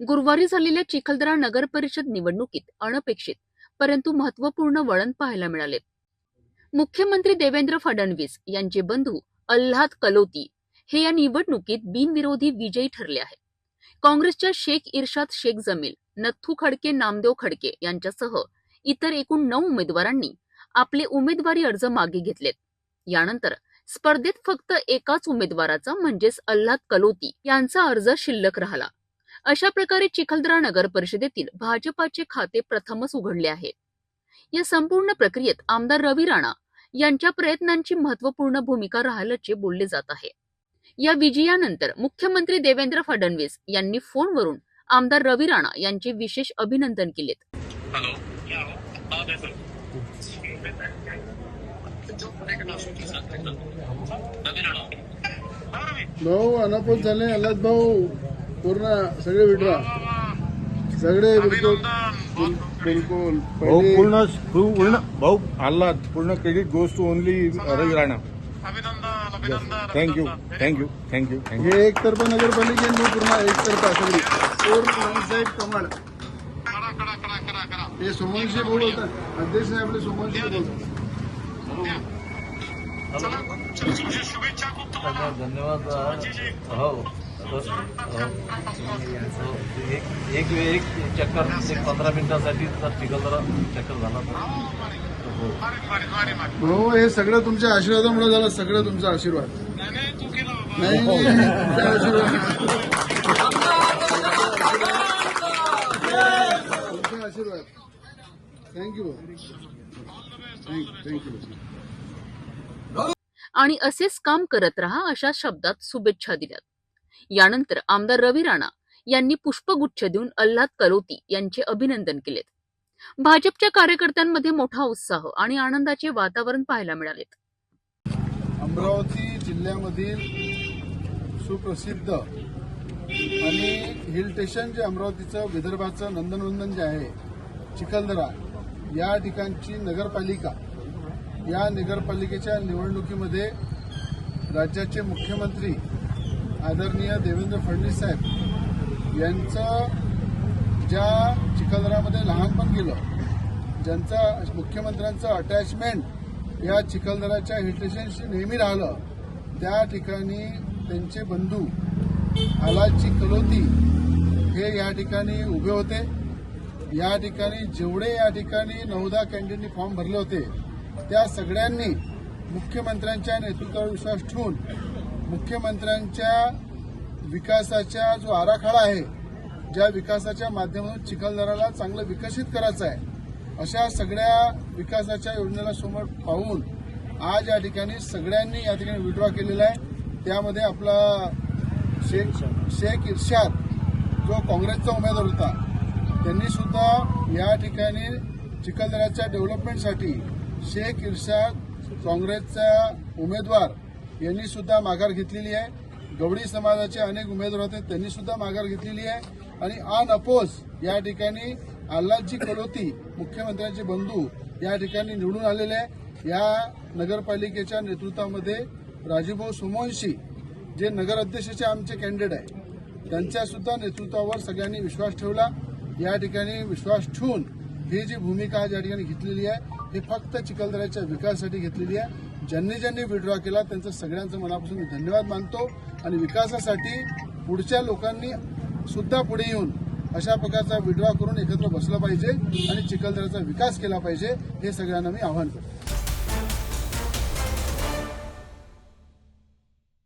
गुरुवारी झालेल्या चिखलदरा नगर परिषद निवडणुकीत अनपेक्षित परंतु महत्त्वपूर्ण वळण पाहायला मिळाले. मुख्यमंत्री देवेंद्र फडणवीस यांचे बंधू अल्हाद कलोती हे या निवडणुकीत बिनविरोधी विजयी ठरले आहेत. काँग्रेसच्या शेख इर्शाद शेख जमील नथू खडके नामदेव खडके यांच्यासह इतर एकूण नऊ उमेदवारांनी आपले उमेदवारी अर्ज मागे घेतलेत. यानंतर स्पर्धेत फक्त एकाच उमेदवाराचा म्हणजेच अल्हाद कलोती यांचा अर्ज शिल्लक राहिला. अशा प्रकारे चिखलदरा नगर परिषदेतील भाजपाचे खाते प्रथमच उघडले आहे. या संपूर्ण प्रक्रियेत आमदार रवी राणा यांच्या प्रयत्नांची महत्त्वपूर्ण भूमिका राहिल्याचे बोलले जात आहे. या विजयानंतर मुख्यमंत्री देवेंद्र फडणवीस यांनी फोनवरून आमदार रवी राणा यांचे विशेष अभिनंदन केलेत. हेलो. हाँ. बिल्कुल रवी राणा. रवी भाऊ अनापोत झाले. अल्लाद भाऊ. पूर्ण सगळे विड्रा. सगळे बिलकुल अभिनंदन बिलकुल. भाऊ पहिले पूर्ण पूर्ण भाऊ आल्हाद पूर्ण credit goes to only Ravi Rana. Thank you. Thank you thank you thank you हे एकतर्फा नगरपालिकेने पूर्ण एकतर्फा सगळी पूर्ण साहेब कमाल. करा करा करा करा करा. हे सोमवंशी भाऊ बोलतात अध्यक्ष आपले सोमवंशी बोलतात धन्यवाद. हो. एक एक एक चक्कर एक पंधरा मिनिटासाठी जर चिखलदरा चक्कर झाला तर. हो. हे सगळं तुमच्या आशीर्वादामुळे झालं सगळं तुमचा आशीर्वाद. नाही तुमचा आशीर्वाद. थँक्यू थँक्यू आणि असेच काम करत रहा अशा शब्दात शुभेच्छा दिल्यात. यानंतर आमदार रवी राणा यांनी पुष्पगुच्छ देऊन अल्हाद कलोती यांचे अभिनंदन केलेत. भाजपच्या कार्यकर्त्यांमध्ये मोठा उत्साह आणि आनंदाचे वातावरण पाहायला मिळालेत. अमरावती जिल्ह्यामधील सुप्रसिद्ध आणि हिल स्टेशन जे अमरावतीचं विदर्भाचं नंदनवंदन जे आहे चिखलदरा या ठिकाणची नगरपालिका या नगरपालिकेच्या निवडणुकीमध्ये राज्याचे मुख्यमंत्री आदरणीय देवेंद्र फडणवीस साहेब यांचं ज्या चिखलदरामध्ये लहानपण गेलं ज्यांचा मुख्यमंत्र्यांचं अटॅचमेंट या चिखलदराच्या हिलस्टेशनशी नेहमी राहिलं त्या ठिकाणी त्यांचे बंधू आलाची कलोती हे या ठिकाणी उभे होते. या ठिकाणी जेवढे या ठिकाणी नवदा कॅन्टीननी फॉर्म भरले होते त्या सगळ्यांनी मुख्यमंत्र्यांच्या नेतृत्वावर विश्वास ठेवून मुख्यमंत्र्यांच्या विकासाचा जो आराखडा आहे ज्या विकासाच्या माध्यमातून चिखलदराला चांगलं विकसित करायचं आहे अशा सगळ्या विकासाच्या योजनेला समोर पाहून आज या ठिकाणी सगळ्यांनी या ठिकाणी विड्रॉ केलेला आहे. त्यामध्ये आपला शेख शेख इर्शाद जो काँग्रेसचा उमेदवार होता त्यांनी सुद्धा या ठिकाणी चिखलदराच्या डेव्हलपमेंटसाठी शेख इर्शाद काँग्रेसचा उमेदवार यांनी सुद्धा माघार घेतलेली आहे. गवडी समाजाचे अनेक उमेदवार होते त्यांनी सुद्धा माघार घेतलेली आहे. आणि आन अपोज या ठिकाणी आल्हादजी कलोती मुख्यमंत्र्यांचे बंधू या ठिकाणी निवडून आलेले आहे. या नगरपालिकेच्या नेतृत्वामध्ये राजूभाऊ सोमवंशी जे नगर अध्यक्षाचे आमचे कॅन्डिडेट आहे त्यांच्या सुद्धा नेतृत्वावर सगळ्यांनी विश्वास ठेवला. या ठिकाणी विश्वास ठेवून ही जी भूमिका ज्या ठिकाणी घेतलेली आहे ही फक्त चिखलदऱ्याच्या विकासासाठी घेतलेली आहे. ज्यांनी ज्यांनी विड्रॉ केला त्यांचं सगळ्यांचं मनापासून मी धन्यवाद मानतो आणि विकासासाठी पुढच्या लोकांनी सुद्धा पुढे येऊन अशा प्रकारचा विड्रॉ करून एकत्र बसलं पाहिजे आणि चिखलदऱ्याचा विकास केला पाहिजे हे सगळ्यांना मी आवाहन करतो.